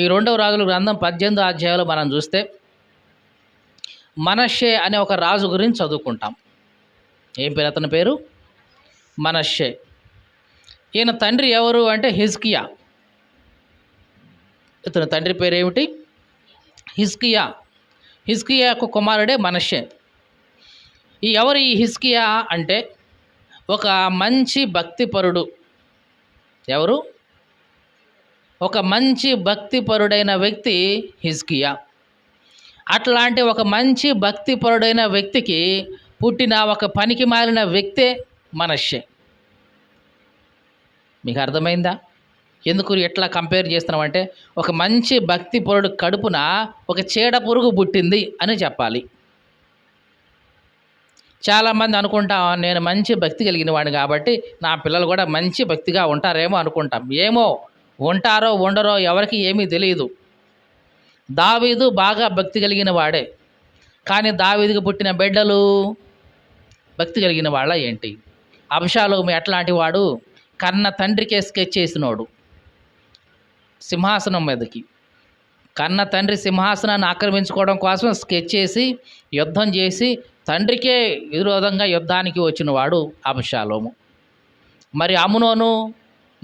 ఈ రెండవ రాజుల గ్రంథం పద్దెనిమిదో అధ్యాయంలో మనం చూస్తే మనషే అనే ఒక రాజు గురించి చదువుకుంటాం. ఏం పేరు? అతని పేరు? మనషే ఈయన తండ్రి ఎవరు అంటే హిజ్కియా. ఇతని తండ్రి పేరు ఏమిటి? హిస్కియా హిస్కియా యొక్క కుమారుడే మనషే ఈ ఎవరు ఈ హిస్కియా అంటే ఒక మంచి భక్తిపరుడు. ఎవరు? ఒక మంచి భక్తిపరుడైన వ్యక్తి హిజ్కియా. అట్లాంటి ఒక మంచి భక్తిపరుడైన వ్యక్తికి పుట్టిన ఒక పనికి మారిన వ్యక్తే మనషే మీకు అర్థమైందా? ఎందుకు ఎట్లా కంపేర్ చేస్తున్నామంటే ఒక మంచి భక్తి పొరుడు కడుపున ఒక చీడ పురుగు పుట్టింది అని చెప్పాలి. చాలామంది అనుకుంటాం నేను మంచి భక్తి కలిగిన వాడిని కాబట్టి నా పిల్లలు కూడా మంచి భక్తిగా ఉంటారేమో అనుకుంటాం. ఏమో ఉంటారో ఉండరో ఎవరికి ఏమీ తెలియదు. దావీదు బాగా భక్తి కలిగిన వాడే. కానీ దావీదుకు పుట్టిన బిడ్డలు భక్తి కలిగిన వాళ్ళ ఏంటి? అభిషాలోమి ఎట్లాంటి వాడు కన్న తండ్రికే స్కెచ్ చేసినోడు సింహాసనం మీదకి. కన్న తండ్రి సింహాసనాన్ని ఆక్రమించుకోవడం కోసం స్కెచ్ చేసి యుద్ధం చేసి తండ్రికే విరోధంగా యుద్ధానికి వచ్చిన వాడు అభిషాలోము మరి అమునోను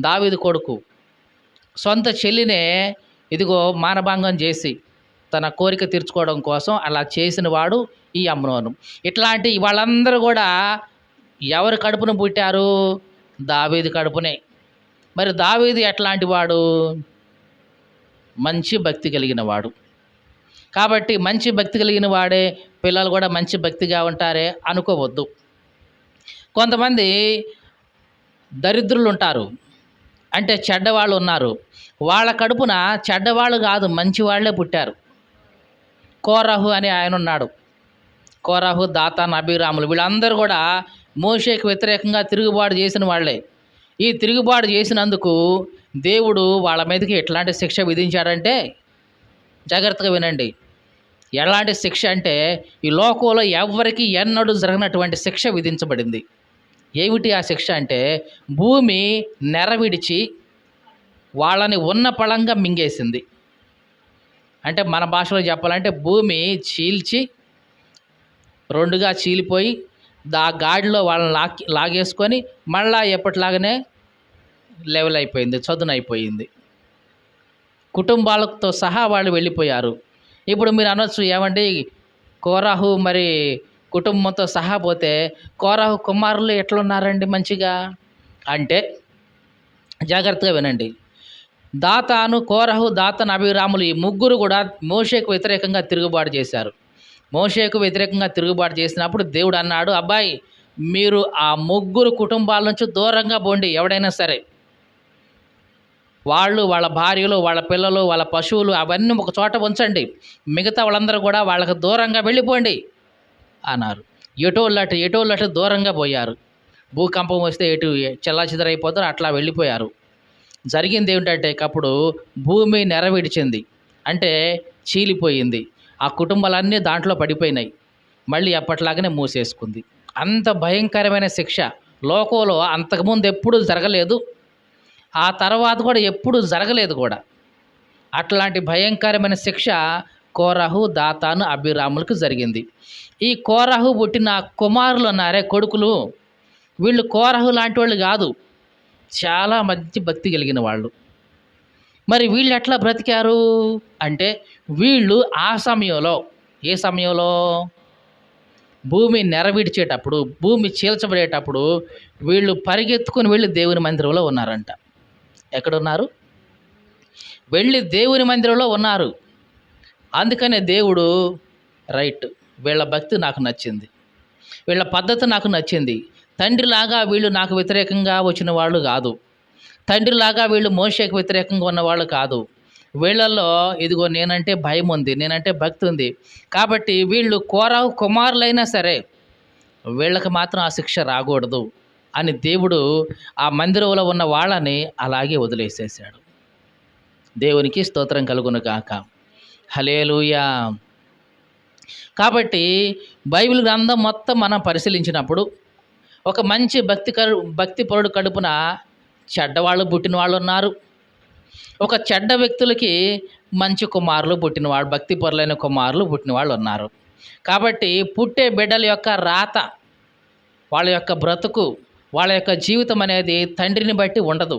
దావీదు కొడుకు సొంత చెల్లినే ఇదిగో మానభంగం చేసి తన కోరిక తీర్చుకోవడం కోసం అలా చేసిన వాడు ఈ అమ్నోను. ఇట్లాంటి వాళ్ళందరూ కూడా ఎవరు కడుపున పుట్టారు? దావీది కడుపునే. మరి దావీది ఎట్లాంటి వాడు? మంచి భక్తి కలిగిన వాడు. కాబట్టి మంచి భక్తి కలిగిన వాడే పిల్లలు కూడా మంచి భక్తిగా ఉంటారే అనుకోవద్దు. కొంతమంది దరిద్రులు ఉంటారు అంటే చెడ్డవాళ్ళు ఉన్నారు. వాళ్ళ కడుపున చెడ్డవాళ్ళు కాదు మంచి వాళ్ళే పుట్టారు. కోరహు అని ఆయన ఉన్నాడు. కోరహు దాతాన్ అభిరాములు వీళ్ళందరూ కూడా మోషేకి వ్యతిరేకంగా తిరుగుబాటు చేసిన వాళ్ళే. ఈ తిరుగుబాటు చేసినందుకు దేవుడు వాళ్ళ మీదకి ఎట్లాంటి శిక్ష విధించాడంటే జాగ్రత్తగా వినండి. ఎలాంటి శిక్ష అంటే ఈ లోకంలో ఎవరికి ఎన్నడూ జరగనటువంటి శిక్ష విధించబడింది. ఏమిటి ఆ శిక్ష అంటే భూమి నెర విడిచి వాళ్ళని ఉన్న పళంగా మింగేసింది. అంటే మన భాషలో చెప్పాలంటే భూమి చీల్చి రెండుగా చీలిపోయి దా గాడిలో వాళ్ళని లాక్ లాగేసుకొని మళ్ళా ఎప్పటిలాగానే లెవెల్ అయిపోయింది చదునైపోయింది కుటుంబాలతో సహా వాళ్ళు వెళ్ళిపోయారు. ఇప్పుడు మీరు అనొచ్చు ఏమండి కోరాహు మరి కుటుంబంతో సహా పోతే కోరాహు కుమారులు ఎట్లున్నారండి మంచిగా? అంటే జాగ్రత్తగా వినండి. దాతాను కోరహు దాతను అభిరాములు ఈ ముగ్గురు కూడా మోషేకు వ్యతిరేకంగా తిరుగుబాటు చేశారు. మోషేకు వ్యతిరేకంగా తిరుగుబాటు చేసినప్పుడు దేవుడు అన్నాడు అబ్బాయి మీరు ఆ ముగ్గురు కుటుంబాల నుంచి దూరంగా పోండి ఎవడైనా సరే. వాళ్ళు వాళ్ళ భార్యలు వాళ్ళ పిల్లలు వాళ్ళ పశువులు అవన్నీ ఒక చోట ఉంచండి. మిగతా వాళ్ళందరూ కూడా వాళ్ళకు దూరంగా వెళ్ళిపోండి. అన్నారు. ఎటోళ్ళట ఎటోళ్ళట దూరంగా పోయారు. భూకంపం వస్తే ఎటు చెల్లాచెదరైపోతారు అట్లా వెళ్ళిపోయారు. జరిగింది ఏమిటంటే అప్పుడు భూమి నెరవిడిచింది. అంటే చీలిపోయింది. ఆ కుటుంబాలన్నీ దాంట్లో పడిపోయినాయి. మళ్ళీ అప్పట్లాగానే మూసేసుకుంది. అంత భయంకరమైన శిక్ష. లోకంలో అంతకుముందు ఎప్పుడూ జరగలేదు. ఆ తర్వాత కూడా ఎప్పుడూ జరగలేదు కూడా. అట్లాంటి భయంకరమైన శిక్ష కోరహు దాతాను అభిరాములకు జరిగింది. ఈ కోరహు పుట్టిన కుమారులు ఉన్నారే కొడుకులు. వీళ్ళు కోరహు లాంటి వాళ్ళు కాదు. చాలా మంచి భక్తి కలిగిన వాళ్ళు. మరి వీళ్ళు ఎట్లా బ్రతికారు? అంటే వీళ్ళు ఆ సమయంలో ఏ సమయంలో? భూమి నెరవిడిచేటప్పుడు భూమి చీల్చబడేటప్పుడు వీళ్ళు పరిగెత్తుకుని వెళ్ళి దేవుని మందిరంలో ఉన్నారంట. ఎక్కడున్నారు? వెళ్ళి దేవుని మందిరంలో ఉన్నారు. అందుకనే దేవుడు రైట్. వీళ్ళ భక్తి నాకు నచ్చింది. వీళ్ళ పద్ధతి నాకు నచ్చింది. తండ్రిలాగా వీళ్ళు నాకు వ్యతిరేకంగా వచ్చిన వాళ్ళు కాదు. తండ్రిలాగా వీళ్ళు మోషకు వ్యతిరేకంగా ఉన్నవాళ్ళు కాదు. వీళ్ళల్లో ఇదిగో నేనంటే భయం ఉంది నేనంటే భక్తి ఉంది. కాబట్టి వీళ్ళు కోర కుమారులైనా సరే వీళ్ళకి మాత్రం ఆ శిక్ష రాకూడదు అని దేవుడు ఆ మందిరంలో ఉన్న వాళ్ళని అలాగే వదిలేసేసాడు దేవునికి స్తోత్రం కలుగును కాక హలేలుయా కాబట్టి బైబిల్ గ్రంథం మొత్తం మనం పరిశీలించినప్పుడు ఒక మంచి భక్తి కరు భక్తి పరుడు కడుపున చెడ్డవాళ్ళు పుట్టిన వాళ్ళు ఉన్నారు. ఒక చెడ్డ వ్యక్తులకి మంచి కుమారులు పుట్టినవాడు భక్తి పరులైన కుమారులు పుట్టిన వాళ్ళు ఉన్నారు. కాబట్టి పుట్టే బిడ్డల యొక్క రాత వాళ్ళ యొక్క బ్రతుకు వాళ్ళ యొక్క జీవితం అనేది తండ్రిని బట్టి ఉండదు.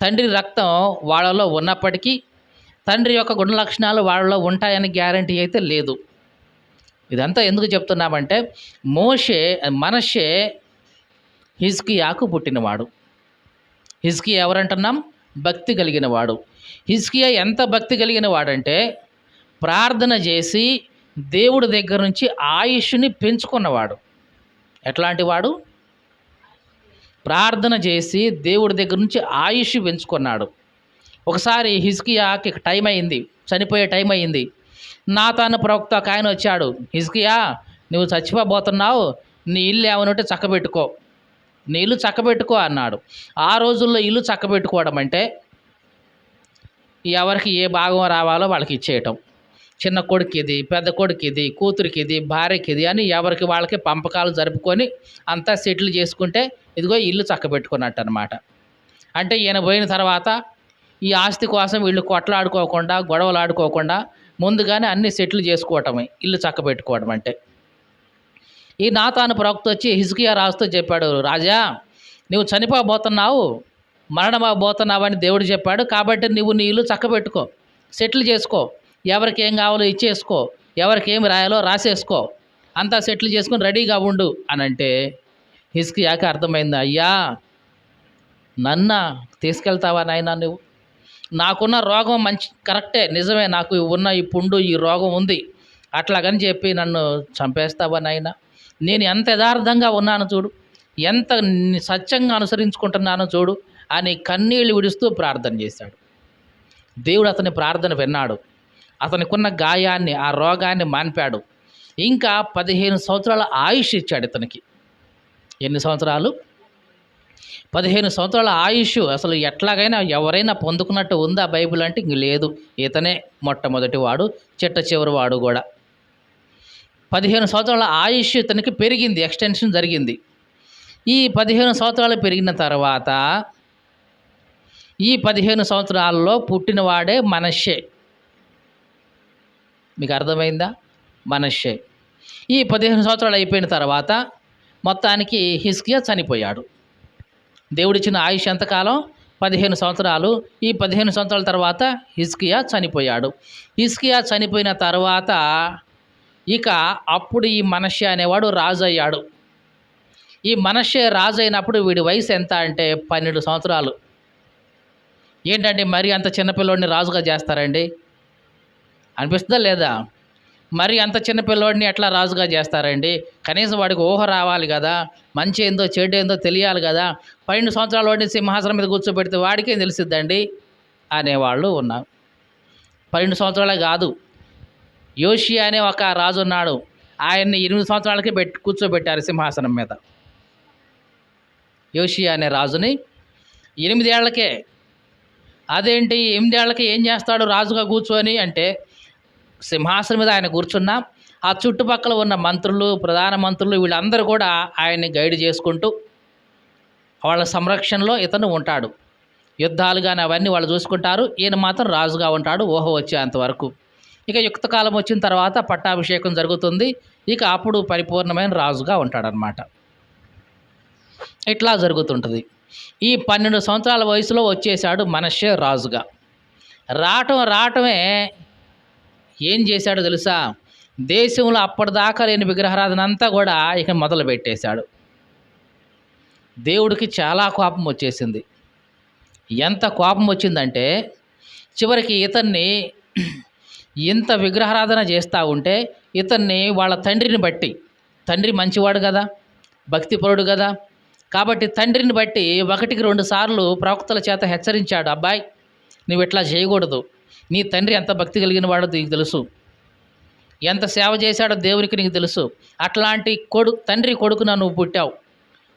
తండ్రి రక్తం వాళ్ళలో ఉన్నప్పటికీ తండ్రి యొక్క గుణ లక్షణాలు వాళ్ళలో ఉంటాయని గ్యారంటీ అయితే లేదు. ఇదంతా ఎందుకు చెప్తున్నామంటే మోషే మనషే హిజ్కియాకు పుట్టినవాడు. హిజ్కియా ఎవరంటున్నాం? భక్తి కలిగిన వాడు హిజ్కియా ఎంత భక్తి కలిగిన వాడంటే ప్రార్థన చేసి దేవుడి దగ్గర నుంచి ఆయుష్ని పెంచుకున్నవాడు. ఎట్లాంటి వాడు? ప్రార్థన చేసి దేవుడి దగ్గర నుంచి ఆయుష్ పెంచుకున్నాడు. ఒకసారి హిజ్కియాకి టైం అయింది చనిపోయే టైం అయింది. నా తాను ప్రవక్త ఒక ఆయన వచ్చాడు హిజ్కియా నువ్వు చచ్చిపోబోతున్నావు నీ ఇల్లు ఏమనుంటే చక్కబెట్టుకో. నీ ఇల్లు చక్కబెట్టుకో అన్నాడు. ఆ రోజుల్లో ఇల్లు చక్కబెట్టుకోవడం అంటే ఎవరికి ఏ భాగం రావాలో వాళ్ళకి ఇచ్చేయటం. చిన్న కొడుకు ఇది పెద్ద కొడుకు ఇది కూతురికి ఇది భార్యకి ఇది అని ఎవరికి వాళ్ళకి పంపకాలు జరుపుకొని అంతా సెటిల్ చేసుకుంటే ఇదిగో ఇల్లు చక్కబెట్టుకున్నట్టు అనమాట అంటే ఈయన పోయిన తర్వాత ఈ ఆస్తి కోసం వీళ్ళు కొట్లాడుకోకుండా గొడవలు ఆడుకోకుండా ముందుగానే అన్ని సెటిల్ చేసుకోవటమే ఇల్లు చక్కబెట్టుకోవడం అంటే. ఈ నాతాను ప్రవక్త వచ్చి హిజ్కియా రాజుతో చెప్పాడు రాజా నువ్వు చనిపోబోతున్నావు మరణమవబోతున్నావు అని దేవుడు చెప్పాడు కాబట్టి నువ్వు నీ ఇల్లు చక్కబెట్టుకో సెటిల్ చేసుకో ఎవరికి ఏం కావాలో ఇచ్చేసుకో ఎవరికి ఏం రాయాలో రాసేసుకో అంతా సెటిల్ చేసుకొని రెడీగా ఉండు అని అంటే హిజ్కియాకి అర్థమైంది అయ్యా నన్న తీసుకెళ్తావా నాయన నువ్వు? నాకున్న రోగం మంచి కరెక్టే నిజమే నాకు ఉన్న ఈ పుండు ఈ రోగం ఉంది. అట్లాగని చెప్పి నన్ను చంపేస్తావా నాయన? నేను ఎంత యథార్థంగా ఉన్నాను చూడు. ఎంత సత్యంగా అనుసరించుకుంటున్నానో చూడు. అని కన్నీళ్ళు విడుస్తూ ప్రార్థన చేశాడు. దేవుడు అతని ప్రార్థన విన్నాడు. అతనికున్న గాయాన్ని ఆ రోగాన్ని మాన్పాడు. ఇంకా పదిహేను సంవత్సరాల ఆయుష్ ఇచ్చాడు ఇతనికి. ఎన్ని సంవత్సరాలు? పదిహేను సంవత్సరాల ఆయుష్ అసలు ఎట్లాగైనా ఎవరైనా పొందుకున్నట్టు ఉందా బైబిల్ అంటే ఇంక లేదు. ఇతనే మొట్టమొదటి వాడు చిట్ట చివరి వాడు కూడా. పదిహేను సంవత్సరాల ఆయుష్ ఇతనికి పెరిగింది ఎక్స్టెన్షన్ జరిగింది. ఈ పదిహేను సంవత్సరాలు పెరిగిన తర్వాత ఈ పదిహేను సంవత్సరాల్లో పుట్టినవాడే మనషే మీకు అర్థమైందా? మనషే ఈ పదిహేను సంవత్సరాలు అయిపోయిన తర్వాత మొత్తానికి హిస్కియా చనిపోయాడు. దేవుడిచ్చిన ఆయుష్ ఎంతకాలం? పదిహేను సంవత్సరాలు. ఈ పదిహేను సంవత్సరాల తర్వాత హిస్కియా చనిపోయాడు. హిస్కియా చనిపోయిన తర్వాత ఇక అప్పుడు ఈ మనషే అనేవాడు రాజు అయ్యాడు ఈ మనషే రాజు అయినప్పుడు వీడి వయసు ఎంత అంటే పన్నెండు సంవత్సరాలు. ఏంటంటే మరి అంత చిన్నపిల్లోడిని రాజుగా చేస్తారండి? అనిపిస్తుందా లేదా? మరి అంత చిన్న పిల్లోడిని ఎట్లా రాజుగా చేస్తారండి? కనీసం వాడికి ఊహ రావాలి కదా మంచి ఏందో చెడు ఏందో తెలియాలి కదా పన్నెండు సంవత్సరాల వాడిని సింహాసనం మీద కూర్చోబెడితే వాడికేం తెలిసిద్దండి? అనేవాళ్ళు ఉన్నారు. పన్నెండు సంవత్సరాలే కాదు. యోషి అనే ఒక రాజు ఉన్నాడు. ఆయన్ని ఎనిమిది సంవత్సరాలకి పెట్టి కూర్చోబెట్టారు సింహాసనం మీద. యోషి అనే రాజుని ఎనిమిదేళ్ళకే. అదేంటి? ఎనిమిదేళ్ళకి ఏం చేస్తాడు రాజుగా కూర్చొని అంటే సింహాసనం మీద ఆయన కూర్చున్నా ఆ చుట్టుపక్కల ఉన్న మంత్రులు ప్రధాన మంత్రులు వీళ్ళందరూ కూడా ఆయన్ని గైడ్ చేసుకుంటూ వాళ్ళ సంరక్షణలో ఇతను ఉంటాడు. యుద్ధాలు కానీ అవన్నీ వాళ్ళు చూసుకుంటారు. ఈయన మాత్రం రాజుగా ఉంటాడు. ఊహ వచ్చేంతవరకు ఇక యుక్తకాలం వచ్చిన తర్వాత పట్టాభిషేకం జరుగుతుంది. ఇక అప్పుడు పరిపూర్ణమైన రాజుగా ఉంటాడనమాట ఇట్లా జరుగుతుంటుంది. ఈ పన్నెండు సంవత్సరాల వయసులో వచ్చేసాడు మనషే రాజుగా. రావటం రావటమే ఏం చేశాడో తెలుసా? దేశంలో అప్పటిదాకా లేని విగ్రహారాధన అంతా కూడా ఇక మొదలు పెట్టేశాడు. దేవుడికి చాలా కోపం వచ్చేసింది. ఎంత కోపం వచ్చిందంటే చివరికి ఇతన్ని ఇంత విగ్రహారాధన చేస్తూ ఉంటే ఇతన్ని వాళ్ళ తండ్రిని బట్టి తండ్రి మంచివాడు కదా భక్తిపరుడు కదా కాబట్టి తండ్రిని బట్టి ఒకటికి రెండు సార్లు ప్రవక్తల చేత హెచ్చరించాడు అబ్బాయి నువ్వు ఇట్లా చేయకూడదు. నీ తండ్రి ఎంత భక్తి కలిగిన వాడో నీకు తెలుసు. ఎంత సేవ చేశాడో దేవునికి నీకు తెలుసు. అట్లాంటి కొడు తండ్రి కొడుకున నువ్వు పుట్టావు.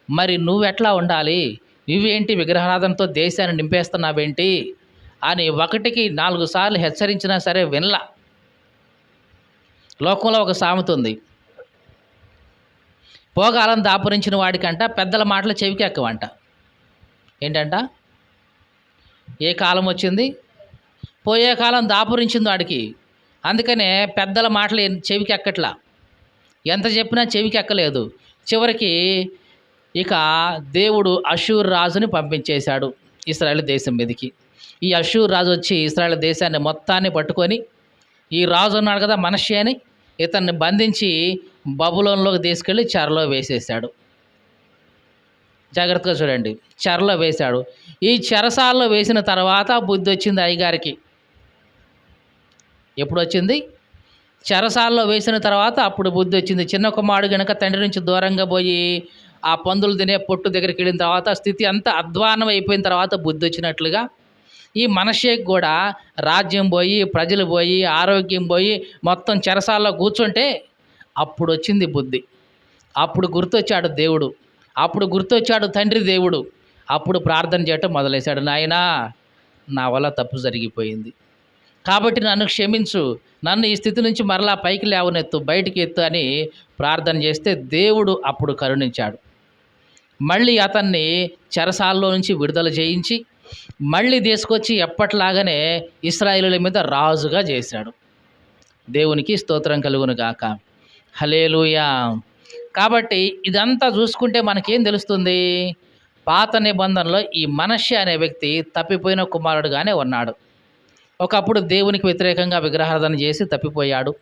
మరి నువ్వు ఎట్లా ఉండాలి? నువ్వేంటి విగ్రహారాధనతో దేశాన్ని నింపేస్తున్నావేంటి? అని ఒకటికి నాలుగు సార్లు హెచ్చరించినా సరే వినలా. లోకంలో ఒక సామెత ఉంది. పోగాలం దాపురించిన వాడికంట పెద్దల మాటలు చెవికి ఎక్కవంట ఏంటంట? ఏ కాలం వచ్చింది? పోయే కాలం దాపురించింది వాడికి. అందుకనే పెద్దల మాటలు చెవికి ఎక్కట్లా ఎంత చెప్పినా చెవికి ఎక్కలేదు చివరికి ఇక దేవుడు అషూర్ రాజుని పంపించేశాడు ఇస్రాయల్ దేశం మీదకి. ఈ అషూర్ రాజు వచ్చి ఇస్రాయల్ దేశాన్ని మొత్తాన్ని పట్టుకొని ఈ రాజు ఉన్నాడు కదా మనషి అని ఇతన్ని బంధించి బబులోన్లోకి తీసుకెళ్ళి చెరలో వేసేసాడు జాగ్రత్తగా చూడండి. చెరలో వేశాడు. ఈ చెరసాల్లో వేసిన తర్వాత బుద్ధి వచ్చింది అయ్యగారికి. ఎప్పుడు వచ్చింది చెరసాల్లో వేసిన తర్వాత అప్పుడు బుద్ధి వచ్చింది. చిన్న కుమారుడు గనక తండ్రి నుంచి దూరంగా పోయి ఆ పందులు తినే పొట్టు దగ్గరికి వెళ్ళిన తర్వాత స్థితి అంతా అధ్వానం అయిపోయిన తర్వాత బుద్ధి వచ్చినట్లుగా ఈ మనషేకి కూడా రాజ్యం పోయి ప్రజలు పోయి ఆరోగ్యం పోయి మొత్తం చెరసాల్లో కూర్చుంటే అప్పుడు వచ్చింది బుద్ధి. అప్పుడు గుర్తొచ్చాడు దేవుడు. అప్పుడు గుర్తొచ్చాడు తండ్రి దేవుడు. అప్పుడు ప్రార్థన చేయటం మొదలేశాడు. నాయనా నా వల్ల తప్పు జరిగిపోయింది. కాబట్టి నన్ను క్షమించు. నన్ను ఈ స్థితి నుంచి మరలా పైకి లేవనెత్తు బయటికి ఎత్తు అని ప్రార్థన చేస్తే దేవుడు అప్పుడు కరుణించాడు. మళ్ళీ అతన్ని చెరసాల్లో నుంచి విడుదల చేయించి మళ్ళీ తీసుకొచ్చి ఎప్పట్లాగానే ఇస్రాయిలుల మీద రాజుగా చేశాడు. దేవునికి స్తోత్రం కలుగును గాక. హలేలుయా కాబట్టి ఇదంతా చూసుకుంటే మనకేం తెలుస్తుంది? పాత నిబంధనలో ఈ మనష్య అనే వ్యక్తి తప్పిపోయిన కుమారుడుగానే ఉన్నాడు. ఒకప్పుడు దేవునికి వ్యతిరేకంగా విగ్రహారాధన చేసి తప్పిపోయాడు.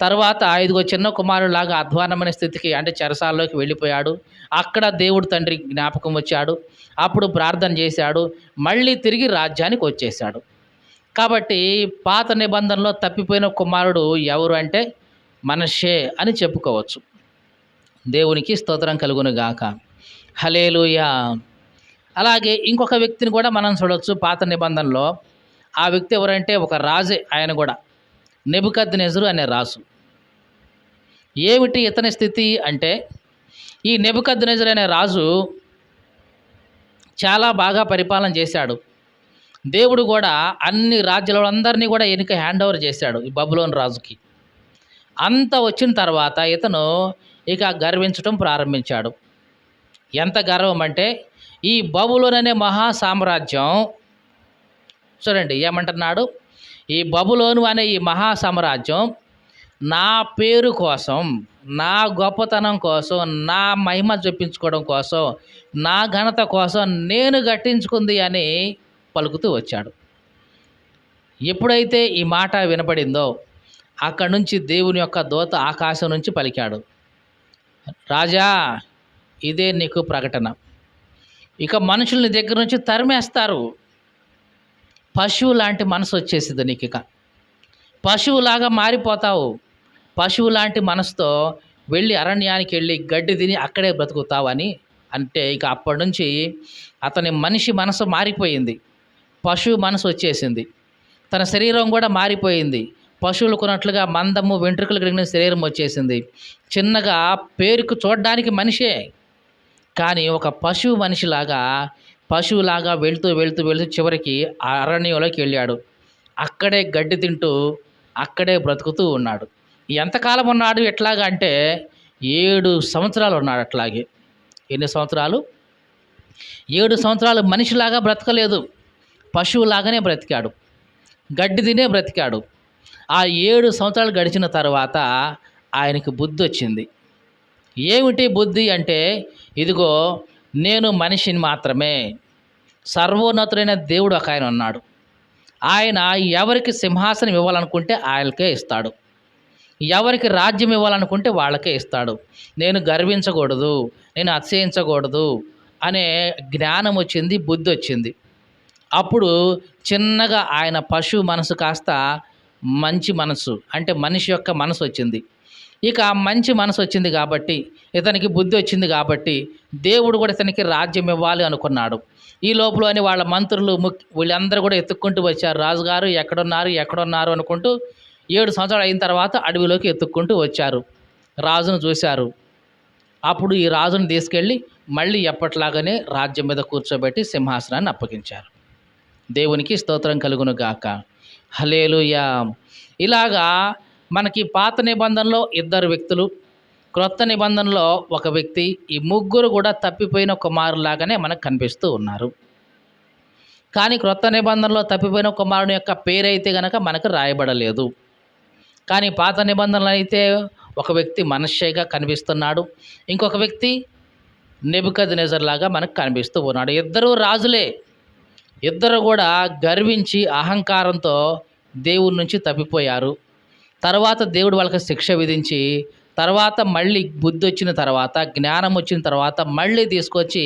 తర్వాత ఐదుగో చిన్న కుమారులాగా అధ్వానమైన స్థితికి అంటే చెరసాల్లోకి వెళ్ళిపోయాడు. అక్కడ దేవుడు తండ్రి జ్ఞాపకం వచ్చాడు. అప్పుడు ప్రార్థన చేశాడు. మళ్ళీ తిరిగి రాజ్యానికి వచ్చేశాడు. కాబట్టి పాత నిబంధనలో తప్పిపోయిన కుమారుడు ఎవరు అంటే మనషే అని చెప్పుకోవచ్చు. దేవునికి స్తోత్రం కలుగునుగాక హలేలుయా అలాగే ఇంకొక వ్యక్తిని కూడా మనం చూడవచ్చు పాత నిబంధనలో ఆ వ్యక్తి ఎవరంటే ఒక రాజే ఆయన కూడా. నెబుకద్ నెజరు అనే రాజు. ఏమిటి ఇతని స్థితి అంటే ఈ నెబుకద్ నెజరు అనే రాజు చాలా బాగా పరిపాలన చేశాడు. దేవుడు కూడా అన్ని రాజ్యాలందరినీ కూడా ఎన్నిక హ్యాండ్ ఓవర్ చేశాడు ఈ బబులోని రాజుకి. అంత వచ్చిన తర్వాత ఇతను ఇక గర్వించడం ప్రారంభించాడు. ఎంత గర్వం అంటే ఈ బబులోన్ అనే మహా సామ్రాజ్యం చూడండి ఏమంటున్నాడు? ఈ బబులోను అనే ఈ మహా సామ్రాజ్యం నా పేరు కోసం నా గొప్పతనం కోసం నా మహిమ చూపించుకోవడం కోసం నా ఘనత కోసం నేను గట్టించుకుంది అని పలుకుతూ వచ్చాడు. ఎప్పుడైతే ఈ మాట వినపడిందో అక్కడి నుంచి దేవుని యొక్క దోత ఆకాశం నుంచి పలికాడు. రాజా ఇదే నీకు ప్రకటన. ఇక మనుషుల్ని దగ్గర నుంచి తరిమేస్తారు. పశువు లాంటి మనసు వచ్చేసింది నీకు ఇక పశువులాగా మారిపోతావు. పశువు లాంటి మనసుతో వెళ్ళి అరణ్యానికి వెళ్ళి గడ్డి తిని అక్కడే బ్రతుకుతావని అంటే ఇక అప్పటి నుంచి అతని మనిషి మనసు మారిపోయింది. పశువు మనసు వచ్చేసింది. తన శరీరం కూడా మారిపోయింది. పశువులు కొన్నట్లుగా మందము వెంట్రుకలు కలిగిన శరీరం వచ్చేసింది. చిన్నగా పేరుకు చూడడానికి మనిషే. కానీ ఒక పశువు మనిషిలాగా పశువులాగా వెళ్తూ వెళ్తూ వెళ్తూ చివరికి ఆ అరణ్యంలోకి వెళ్ళాడు. అక్కడే గడ్డి తింటూ అక్కడే బ్రతుకుతూ ఉన్నాడు. ఎంతకాలం ఉన్నాడు? ఎట్లాగా అంటే ఏడు సంవత్సరాలు ఉన్నాడు అట్లాగే. ఎన్ని సంవత్సరాలు? ఏడు సంవత్సరాలు మనిషిలాగా బ్రతకలేదు. పశువులాగానే బ్రతికాడు. గడ్డి తినే బ్రతికాడు. ఆ ఏడు సంవత్సరాలు గడిచిన తర్వాత ఆయనకి బుద్ధి వచ్చింది. ఏమిటి బుద్ధి అంటే ఇదిగో నేను మనిషిని మాత్రమే. సర్వోన్నతుడైన దేవుడు ఒక ఆయన ఉన్నాడు. ఆయన ఎవరికి సింహాసనం ఇవ్వాలనుకుంటే ఆయనకే ఇస్తాడు. ఎవరికి రాజ్యం ఇవ్వాలనుకుంటే వాళ్ళకే ఇస్తాడు. నేను గర్వించకూడదు నేను అతిశయించకూడదు అనే జ్ఞానం వచ్చింది బుద్ధి వచ్చింది. అప్పుడు చిన్నగా ఆయన పశువు మనసు కాస్త మంచి మనసు అంటే మనిషి యొక్క మనసు వచ్చింది. ఇక మంచి మనసు వచ్చింది కాబట్టి ఇతనికి బుద్ధి వచ్చింది కాబట్టి దేవుడు కూడా ఇతనికి రాజ్యం ఇవ్వాలి అనుకున్నాడు. ఈ లోపలని వాళ్ళ మంత్రులు ముక్ వీళ్ళందరూ కూడా ఎత్తుక్కుంటూ వచ్చారు. రాజుగారు ఎక్కడున్నారు ఎక్కడున్నారు అనుకుంటూ ఏడు సంవత్సరాలు అయిన తర్వాత అడవిలోకి ఎత్తుక్కుంటూ వచ్చారు. రాజును చూశారు. అప్పుడు ఈ రాజును తీసుకెళ్ళి మళ్ళీ ఎప్పట్లాగానే రాజ్యం మీద కూర్చోబెట్టి సింహాసనాన్ని అప్పగించారు. దేవునికి స్తోత్రం కలుగును గాక. హలేలుయా ఇలాగా మనకి పాత నిబంధనలో ఇద్దరు వ్యక్తులు క్రొత్త నిబంధనలో ఒక వ్యక్తి ఈ ముగ్గురు కూడా తప్పిపోయిన కుమారులాగానే మనకు కనిపిస్తూ ఉన్నారు. కానీ క్రొత్త నిబంధనలో తప్పిపోయిన కుమారుని యొక్క పేరైతే గనక మనకు రాయబడలేదు. కానీ పాత నిబంధనలు అయితే ఒక వ్యక్తి మనషేగా కనిపిస్తున్నాడు. ఇంకొక వ్యక్తి నెబుకది లాగా మనకు కనిపిస్తూ ఉన్నాడు. ఇద్దరు రాజులే. ఇద్దరు కూడా గర్వించి అహంకారంతో దేవుడి నుంచి తప్పిపోయారు. తర్వాత దేవుడు వాళ్ళకి శిక్ష విధించి తర్వాత మళ్ళీ బుద్ధి వచ్చిన తర్వాత జ్ఞానం వచ్చిన తర్వాత మళ్ళీ తీసుకొచ్చి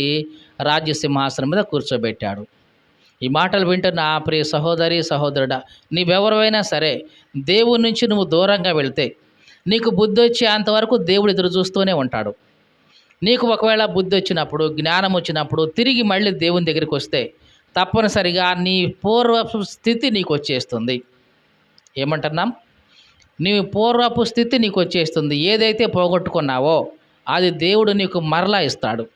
రాజ్య సింహాసనం మీద కూర్చోబెట్టాడు. ఈ మాటలు వింటున్న ఆ ప్రియ సహోదరి సహోదరుడా నీవెవరైనా సరే దేవుడి నుంచి నువ్వు దూరంగా వెళితే నీకు బుద్ధి వచ్చే అంతవరకు దేవుడు ఎదురు చూస్తూనే ఉంటాడు. నీకు ఒకవేళ బుద్ధి వచ్చినప్పుడు జ్ఞానం వచ్చినప్పుడు తిరిగి మళ్ళీ దేవుని దగ్గరికి వస్తే తప్పనిసరిగా నీ పూర్వపు స్థితి నీకు వచ్చేస్తుంది. ఏమంటున్నాం? నీ పూర్వపు స్థితి నీకు వచ్చేస్తుంది. ఏదైతే పోగొట్టుకున్నావో అది దేవుడు నీకు మరలా ఇస్తాడు.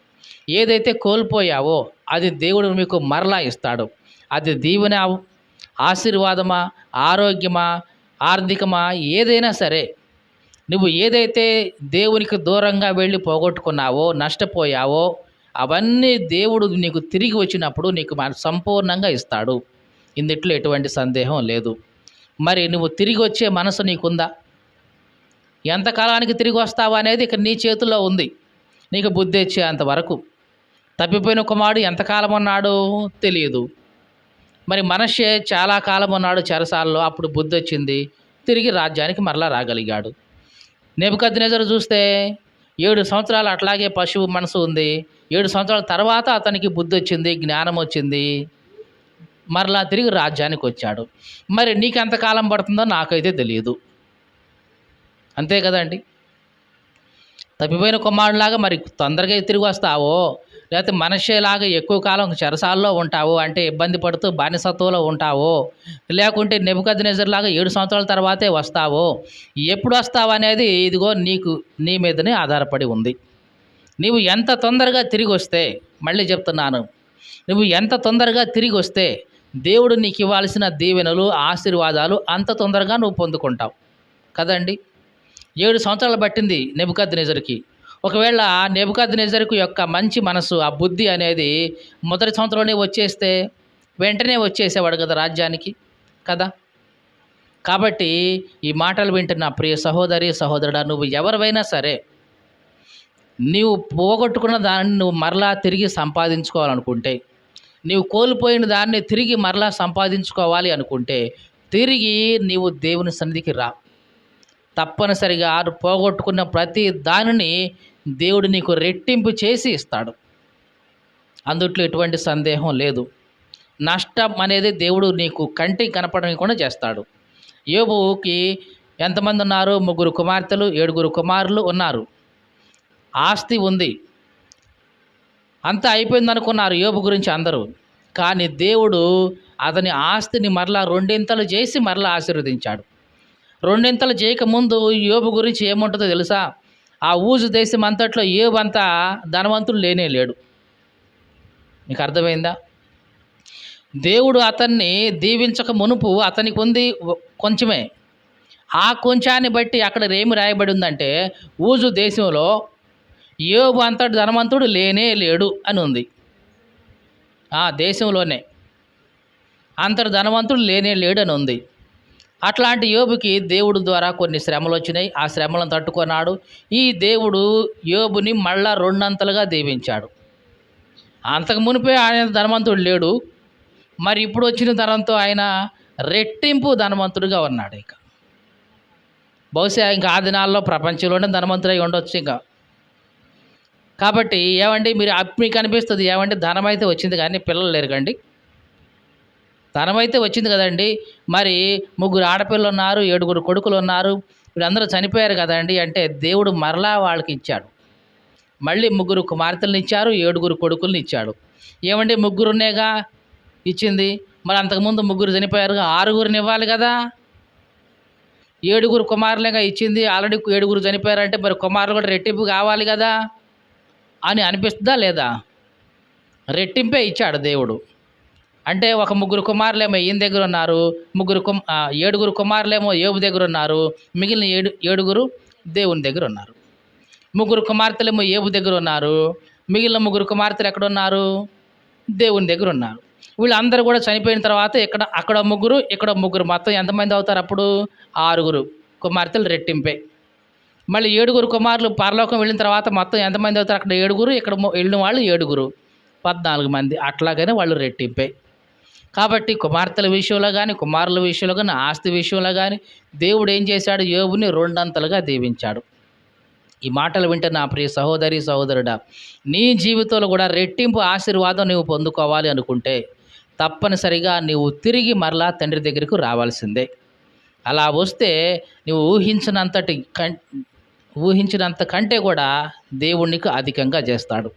ఏదైతే కోల్పోయావో అది దేవుడు మీకు మరలా ఇస్తాడు. అది దీవెన ఆశీర్వాదమా ఆరోగ్యమా ఆర్థికమా ఏదైనా సరే. నువ్వు ఏదైతే దేవునికి దూరంగా వెళ్ళి పోగొట్టుకున్నావో నష్టపోయావో అవన్నీ దేవుడు నీకు తిరిగి వచ్చినప్పుడు నీకు సంపూర్ణంగా ఇస్తాడు. ఇందుట్లో ఎటువంటి సందేహం లేదు. మరి నువ్వు తిరిగి వచ్చే మనసు నీకుందా? ఎంతకాలానికి తిరిగి వస్తావు అనేది ఇక్కడ నీ చేతుల్లో ఉంది. నీకు బుద్ధి వచ్చే వరకు. తప్పిపోయిన కుమారుడు ఎంతకాలం ఉన్నాడు తెలియదు. మరి మనషే చాలా కాలం ఉన్నాడు చెరసాలలో అప్పుడు బుద్ధి వచ్చింది. తిరిగి రాజ్యానికి మరలా రాగలిగాడు. నెబుకద్నెజరు చూస్తే ఏడు సంవత్సరాలు అట్లాగే పశువు మనసు ఉంది. ఏడు సంవత్సరాల తర్వాత అతనికి బుద్ధి వచ్చింది జ్ఞానం వచ్చింది. మరలా తిరిగి రాజ్యానికి వచ్చాడు మరి నీకు ఎంతకాలం పడుతుందో నాకైతే తెలియదు అంతే కదండి? తప్పిపోయిన కుమారులాగా మరి తొందరగా తిరిగి వస్తావో? లేకపోతే మనిషిలాగా ఎక్కువ కాలం చెరసాల్లో ఉంటావో? అంటే ఇబ్బంది పడుతూ బానిసత్వంలో ఉంటావో? లేకుంటే లాగా ఏడు సంవత్సరాల తర్వాతే వస్తావో? ఎప్పుడు వస్తావు అనేది ఇదిగో నీకు నీ మీదనే ఆధారపడి ఉంది. నీవు ఎంత తొందరగా తిరిగి వస్తే మళ్ళీ చెప్తున్నాను. నువ్వు ఎంత తొందరగా తిరిగి వస్తే దేవుడు నీకు ఇవ్వాల్సిన దీవెనలు ఆశీర్వాదాలు అంత తొందరగా నువ్వు పొందుకుంటావు. కదండి? ఏడు సంవత్సరాలు పట్టింది నెబుకద్ నెజర్కి ఒకవేళ నెబుకద్ నెజర్కు యొక్క మంచి మనసు ఆ బుద్ధి అనేది మొదటి సంవత్సరంలోనే వచ్చేస్తే వెంటనే వచ్చేసేవాడు కదా రాజ్యానికి? కదా? కాబట్టి ఈ మాటలు వింటున్న ప్రియ సహోదరి సహోదరుడా నువ్వు ఎవరివైనా సరే నీవు పోగొట్టుకున్న దాన్ని నువ్వు మరలా తిరిగి సంపాదించుకోవాలనుకుంటే నీవు కోల్పోయిన దాన్ని తిరిగి మరలా సంపాదించుకోవాలి అనుకుంటే తిరిగి నీవు దేవుని సన్నిధికి రా. తప్పనిసరిగా ఆరు పోగొట్టుకున్న ప్రతి దానిని దేవుడు నీకు రెట్టింపు చేసి ఇస్తాడు. అందుట్లో ఎటువంటి సందేహం లేదు. నష్టం అనేది దేవుడు నీకు కంటికి కనపడకుండా చేస్తాడు. యోబుకి ఎంతమంది ఉన్నారు? ముగ్గురు కుమార్తెలు ఏడుగురు కుమారులు ఉన్నారు. ఆస్తి ఉంది. అంతా అయిపోయింది అనుకున్నారు యోబు గురించి అందరూ. కానీ దేవుడు అతని ఆస్తిని మరలా రెండింతలు చేసి మరలా ఆశీర్వదించాడు. రెండింతలు చేయకముందు యోబు గురించి ఏముంటుందో తెలుసా? ఆ ఊజు దేశం అంతట్లో ఏవంతా ధనవంతులు లేనే లేడు. మీకు అర్థమైందా? దేవుడు అతన్ని దీవించక మునుపు అతనికి ఉంది కొంచెమే. ఆ కొంచాన్ని బట్టి అక్కడ ఏమి రాయబడి ఉందంటే ఊజు దేశంలో యోబు అంతటి ధనవంతుడు లేనే లేడు అని ఉంది. ఆ దేశంలోనే అంతటి ధనవంతుడు లేనే లేడు అని ఉంది. అట్లాంటి యోబుకి దేవుడు ద్వారా కొన్ని శ్రమలు వచ్చినాయి. ఆ శ్రమలను తట్టుకున్నాడు. ఈ దేవుడు యోబుని మళ్ళా రెండంతలుగా దీవించాడు. అంతకు మునిపే ఆయన ధనవంతుడు లేడు. మరి ఇప్పుడు వచ్చిన ధనంతో ఆయన రెట్టింపు ధనవంతుడిగా ఉన్నాడు ఇక. బహుశా ఇంకా ఆ దినాల్లో ప్రపంచంలోనే ధనవంతుడై ఉండొచ్చు ఇంకా. కాబట్టి ఏమండి మీరు మీకు అనిపిస్తుంది ఏమండి ధనం అయితే వచ్చింది కానీ పిల్లలు లేరు కండి. ధనం అయితే వచ్చింది కదండి మరి ముగ్గురు ఆడపిల్లలు ఉన్నారు ఏడుగురు కొడుకులు ఉన్నారు వీళ్ళందరూ చనిపోయారు కదండి అంటే దేవుడు మరలా వాళ్ళకి ఇచ్చాడు. మళ్ళీ ముగ్గురు కుమార్తెలను ఇచ్చారు ఏడుగురు కొడుకుల్ని ఇచ్చాడు. ఏమండి ముగ్గురునేగా ఇచ్చింది? మరి అంతకుముందు ముగ్గురు చనిపోయారు ఆరుగురిని ఇవ్వాలి కదా. ఏడుగురు కుమారులేగా ఇచ్చింది ఆల్రెడీ ఏడుగురు చనిపోయారంటే మరి కుమారులు కూడా రెట్టింపు కావాలి కదా. అని అనిపిస్తుందా లేదా? రెట్టింపే ఇచ్చాడు దేవుడు. అంటే ఒక ముగ్గురు కుమారులేమో ఈయన దగ్గర ఉన్నారు ముగ్గురు కుమ ఏడుగురు కుమారులేమో ఏబు దగ్గర ఉన్నారు మిగిలిన ఏడు ఏడుగురు దేవుని దగ్గర ఉన్నారు. ముగ్గురు కుమార్తెలేమో ఏబు దగ్గర ఉన్నారు మిగిలిన ముగ్గురు కుమార్తెలు ఎక్కడ ఉన్నారు? దేవుని దగ్గర ఉన్నారు. వీళ్ళందరూ కూడా చనిపోయిన తర్వాత ఇక్కడ అక్కడ ముగ్గురు ఇక్కడ ముగ్గురు. మొత్తం ఎంతమంది అవుతారు అప్పుడు? ఆరుగురు కుమార్తెలు రెట్టింపే. మళ్ళీ ఏడుగురు కుమారులు పరలోకం వెళ్ళిన తర్వాత మొత్తం ఎంతమంది అవుతారు? అక్కడ ఏడుగురు ఇక్కడ వెళ్ళిన వాళ్ళు ఏడుగురు. పద్నాలుగు మంది. అట్లాగనే వాళ్ళు రెట్టింపే. కాబట్టి కుమార్తెల విషయంలో కానీ కుమారుల విషయంలో కానీ ఆస్తి విషయంలో కానీ దేవుడు ఏం చేశాడు? యోగుని రెండంతలుగా దీవించాడు. ఈ మాటలు వింటే నా ప్రియ సహోదరి సహోదరుడా నీ జీవితంలో కూడా రెట్టింపు ఆశీర్వాదం నీవు పొందుకోవాలి అనుకుంటే తప్పనిసరిగా నీవు తిరిగి మరలా తండ్రి దగ్గరకు రావాల్సిందే. అలా వస్తే నువ్వు ఊహించినంతటి కం ఊహించినంత కంటే కూడా దేవుడు నీకు అధికంగా చేస్తాడు.